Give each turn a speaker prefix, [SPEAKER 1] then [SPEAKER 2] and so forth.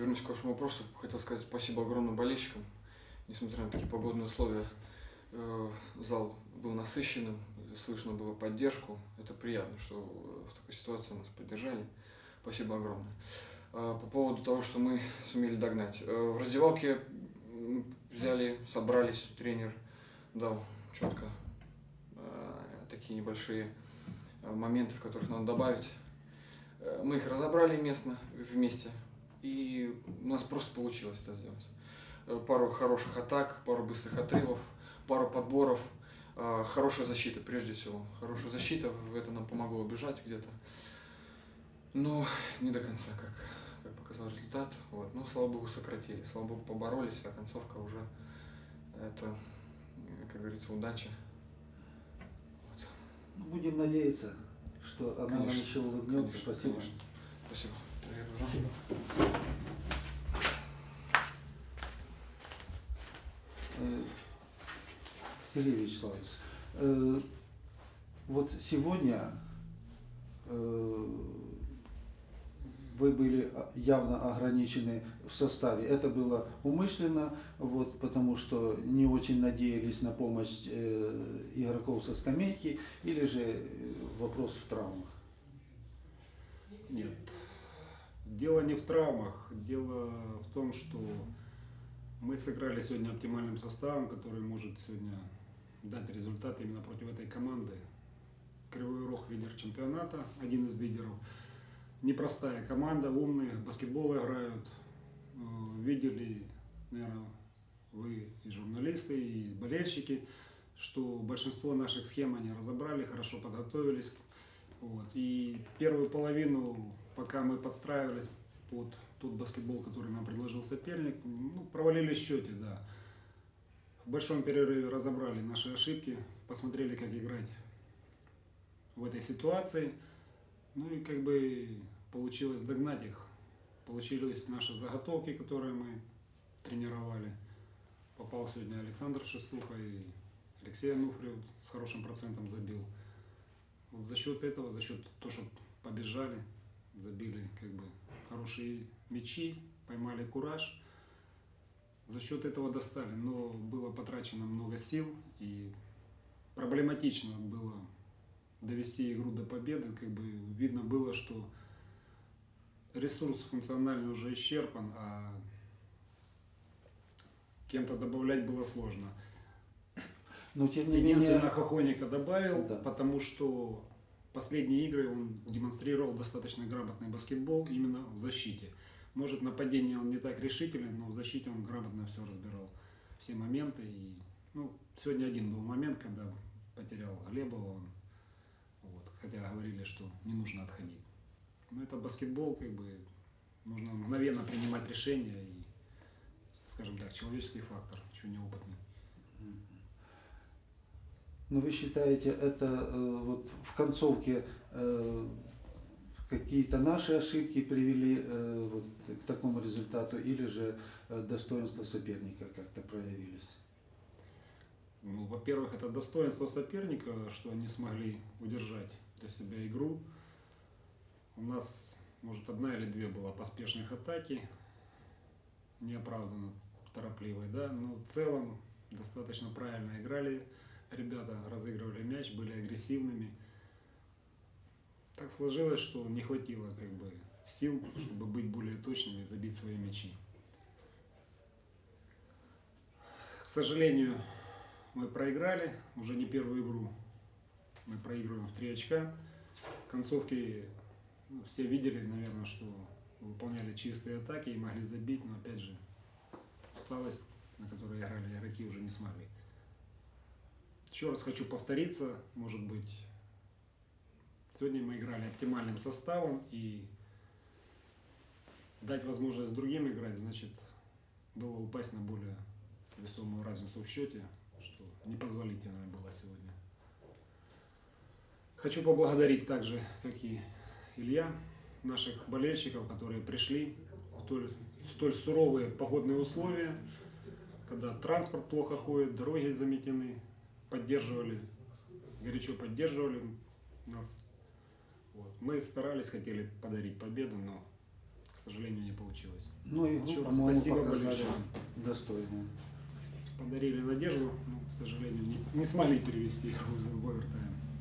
[SPEAKER 1] вернусь к вашему вопросу, хотел сказать спасибо огромным болельщикам. Несмотря на такие погодные условия, э, зал был насыщенным, слышно было поддержку. Это приятно, что в такой ситуации нас поддержали. Спасибо огромное. Э, по поводу того, что мы сумели догнать. Э, в раздевалке взяли, собрались, тренер дал четко такие небольшие моменты, в которых надо добавить. Мы их разобрали местно, вместе, и у нас просто получилось это сделать. Э, пару хороших атак, пару быстрых отрывов, пару подборов, э, хорошая защита прежде всего. Хорошая защита, в это нам помогло убежать где-то. Но не до конца, как, как показал результат. Вот. Но, слава богу, сократили. Слава богу, поборолись, а концовка уже это, как говорится, удача.
[SPEAKER 2] Вот. Ну, будем надеяться, что она конечно, нам еще улыбнется.
[SPEAKER 1] Конечно,
[SPEAKER 2] Спасибо.
[SPEAKER 1] Конечно. Спасибо.
[SPEAKER 2] Э, Сергей Вячеславович, э, вот сегодня э, вы были явно ограничены в составе. Это было умышленно, вот, потому что не очень надеялись на помощь игроков со скамейки, или же вопрос в травмах?
[SPEAKER 3] Нет, Дело не в травмах, дело в том, что мы сыграли сегодня оптимальным составом, который может сегодня дать результат именно против этой команды. Кривой Рог лидер чемпионата, один из лидеров. Непростая команда, умные, баскетбол играют. Э, видели, наверное, вы и журналисты, и болельщики, что большинство наших схем они разобрали, хорошо подготовились. Вот. И первую половину пока мы подстраивались под тот баскетбол, который нам предложил соперник, ну, провалили счете, да. В большом перерыве разобрали наши ошибки, посмотрели, как играть в этой ситуации. Ну и как бы получилось догнать их. Получились наши заготовки, которые мы тренировали. Попал сегодня Александр Шестуха и Алексей Ануфриев с хорошим процентом забил. Вот за счет этого, за счет того, что побежали, забили как бы хорошие мячи, поймали кураж. За счет этого достали, но было потрачено много сил и проблематично было довести игру до победы. Как бы видно было, что ресурс функциональный уже исчерпан, а кем-то добавлять было сложно. Но тем не Единственное, менее... Хохоника добавил, да. потому что последние игры он демонстрировал достаточно грамотный баскетбол именно в защите. Может, нападение он не так решителен, но в защите он грамотно все разбирал. Все моменты. И, ну, сегодня один был момент, когда потерял Глебова. Он, вот, хотя говорили, что не нужно отходить. Но это баскетбол, как бы, нужно мгновенно принимать решения и, скажем так, человеческий фактор, еще неопытный.
[SPEAKER 2] Но вы считаете, это э, вот в концовке э, какие-то наши ошибки привели э, вот, к такому результату, или же э, достоинства соперника как-то проявились?
[SPEAKER 3] Ну, во-первых, это достоинство соперника, что они смогли удержать для себя игру. У нас, может, одна или две было поспешных атаки, неоправданно торопливые, да, но в целом достаточно правильно играли ребята разыгрывали мяч, были агрессивными. Так сложилось, что не хватило как бы сил, чтобы быть более точными забить свои мячи. К сожалению, мы проиграли уже не первую игру. Мы проигрываем в три очка. В концовке ну, все видели, наверное, что выполняли чистые атаки и могли забить, но опять же усталость, на которой играли игроки, уже не смогли. Еще раз хочу повториться, может быть, сегодня мы играли оптимальным составом и дать возможность другим играть, значит, было упасть на более весомую разницу в счете, что непозволительно было сегодня. Хочу поблагодарить также, как и Илья, наших болельщиков, которые пришли в столь, столь суровые погодные условия, когда транспорт плохо ходит, дороги заметены, поддерживали, горячо поддерживали нас. Вот. Мы старались, хотели подарить победу, но, к сожалению, не получилось.
[SPEAKER 2] Ну,
[SPEAKER 3] раз
[SPEAKER 2] по-моему,
[SPEAKER 3] спасибо большое.
[SPEAKER 2] достойную.
[SPEAKER 3] Подарили надежду, но, к сожалению, не, не смогли перевести в овертайм.